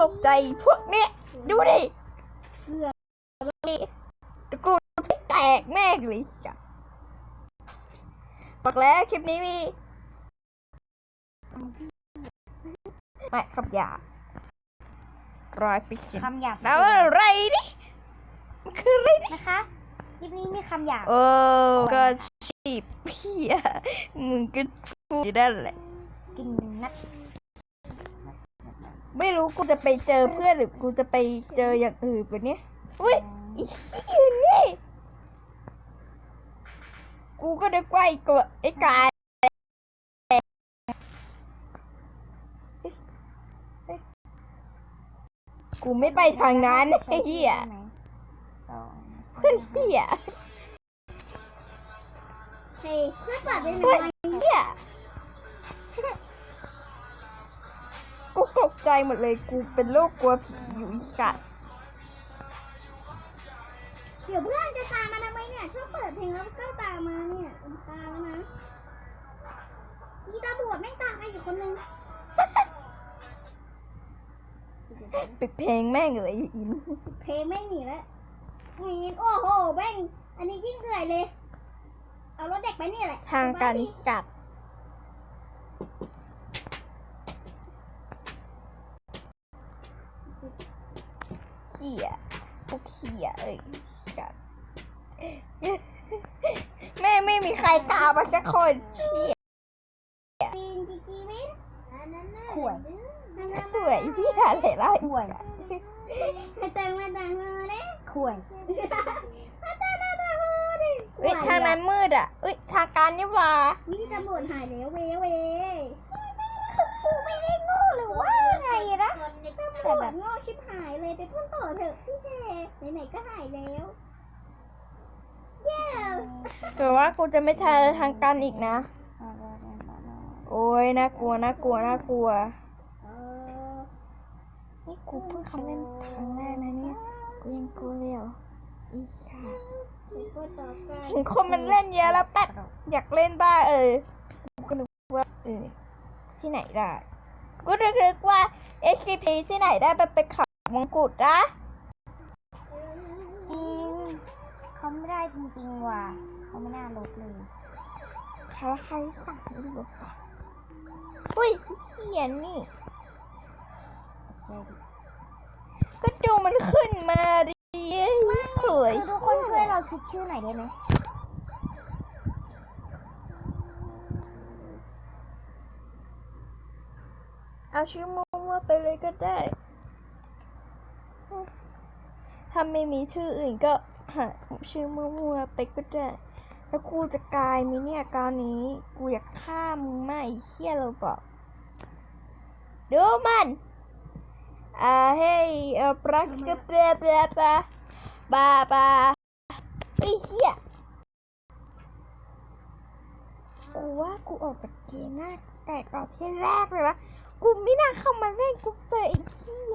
ตกใจพวกเนี้ยดูดิเลือดตะกูแตกแม่งเลยจ้ะบอกแล้วคลิปนี้มีไม่คำหยาบร้อยเปอร์เซ็นต์คำหยาบแล้วอะไรนี่มันคืออะไรนี่นะคะคลิปนี้มีคำหยาบโอ้ก็ชีบพี่อะมึงก็พูดอยู่นั่นแหละกินนัด ไม่รู้กูจะไปเจอเพื่อนหรือกูจะไปเจออย่างอื่นวันนี้อุ้ยอียืนนี่กูก็นึกว่าไอ้กบไอ้กายกูไม่ไปทางนั้นไอ้เหี้ยสองเพื่อนเหี้ยเฮ้ยเพื่อนเปิดเป็นเพื่อนเหี้ย ตกใจหมดเลยกูเป็นโรคกลัวผีอยู่อีสัตว์เดี๋ยวเพื่อนจะตามมาทำไมเนี่ยชอบเปิดเพลงแล้วก็ตามมาเนี่ยตามตามแล้วนะมีตาบวดไม่งตามมาอีกคนนึงปิดเพลงแม่งเลยอินเพลงไม่หนีแล้วมีโอ้โหแม่งอันนี้ยิ่งเหนื่อยเลย เอารถเด็กไปนี่แหละทางการกัด เขี่ยพวกเขี่ยเอ้ยกัดแม่ไม่มีใครตามมาสักคนเขี่ยปีนจีจีวินอันนั้นน่ะข่วยอันนั้นสวยที่หาอะไรล่ะสวยมาตังมาตังมาเนี่ยข่วยมาตังมาตังมาดิเอ้ยทางนั้นมืดอะเอ้ยทางการนี่หว่าวิตำรวจหายแล้วเว้เว้กูไม่ได้โง่หรือว่าไงนะตำรวจโง่ชิบหาย เลยไปพูดต่อเถอะพี่เจไหนๆก็หายแล้ว เย้แต่ว่ากูจะไม่ทางทางการอีกนะ โอ้ยน่ากลัวน่ากลัวน่ากลัวเออนี่กูเพิ่งคำเล่นครั้งแรกนะเนี่ยกูยังกลัวเลยเหรออีชาไปพูดต่อไปเห็นคนมันเล่นเยอะแล้วแป๊บอยากเล่นบ้างเออกูก็นึกว่าเออที่ไหนได้ กูนึกว่า SCP ที่ไหนได้ไปไปขับ มงกุฎนะเขาไม่ได้จริงๆว่ะเขาไม่น่าลดเลยใครใครสั่งไม่รู้อุ้ยเขียนนี่ ก็ดูมันขึ้นมาดิสวยทุกคนช่วยเราคิดชื่อหน่อยได้ไหมเอาชื่อมั่วๆไปเลยก็ได้ ถ้าไม่มีชื่ออื่นก็หาชื่อมั่วๆไปก็ได้ แล้วกูจะกลายมีเนี่ยกาวนี้ กูอยากฆ่ามึงมากไอ้เหี้ยเราบอกดูมันอ่าเฮ้ยเออปรักกะเปะเปะปะบาบาไอ้เหี้ยกูว่ากูออกจากเกมหน้าแต่ก่อนที่แรกเลยวะกูไม่น่าเข้ามาเล่นกูเจอไอ้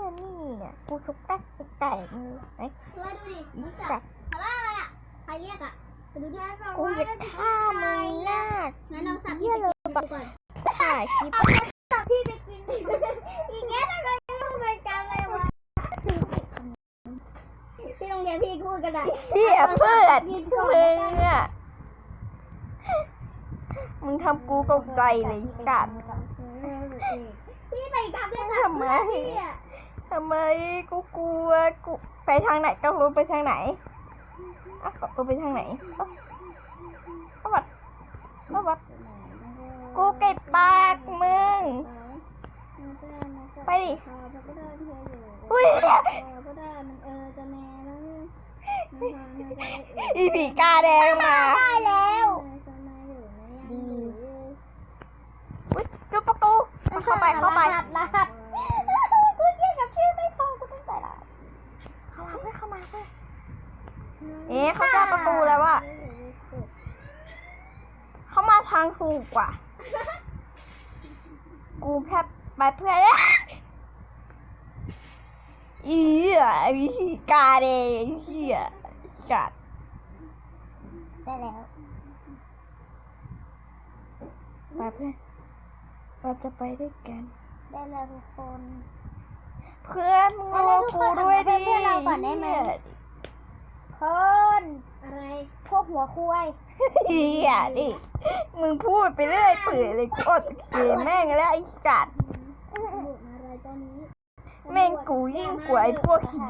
เหี้ยนี่อะกูชกแตกแตกเลยไอ้เพื่อดูดิอีรู้จัสักตว์อะไรอะไรอะใครเรียกอะไปดูดิกูอยากฆ่ามึงมากงั้นเอาสับเหี้ยเลยไปก่อนถ่ายคลิปเอาสับพี่ไปกินอีกแง่ทำไมไม่รู้เหมือนกันเลยวะที่โรงเรียนพี่พูดกันอะเหี้ยเพื่อนยืนก่อนมึงอะมึงทำกูตกใจเลยกัดพี่ไปทำเรื่องทำไมพี่อะ ทำไมกูกลัวกูไปทางไหนก็รู้ไปทางไหนอะกูไปทางไหนเอ้าเอาวัดเอาวัดกูเก็บปากมึง ไปดิอุ้ยอีผีกาแดงมา ได้แล้ว ดีอุ้ยดูประตูเข้าไปเข้าไป รหัสกูเขียนกับชื่อไม่ตรงกูต้องใส่รหัส เข้ามาเพื่อนเข้ามาเพื่อนเอ๊ะเขาจะประตูแล้วอะเขามาทางถูกกว่า กูแค่ไปเพื่อนอีอะอีกาเดงเหี้ยกัดได้แล้วไปเพื่อนเราจะไปด้วยกัน ได้แล้วทุกคน เพื่อนมึงรอกูด้วยดิเพื่อนเราก่อนได้ไหมคนอะไรพวกหัวคุย เฮียดิมึงพูดไปเรื่อยเปื่อยเลยกูอดจากเกมแม่งแล้วไอ้กัดตำรวจมาอะไรตอนนี้แม่งกูยิ่งกว่าไอ้พวกหิน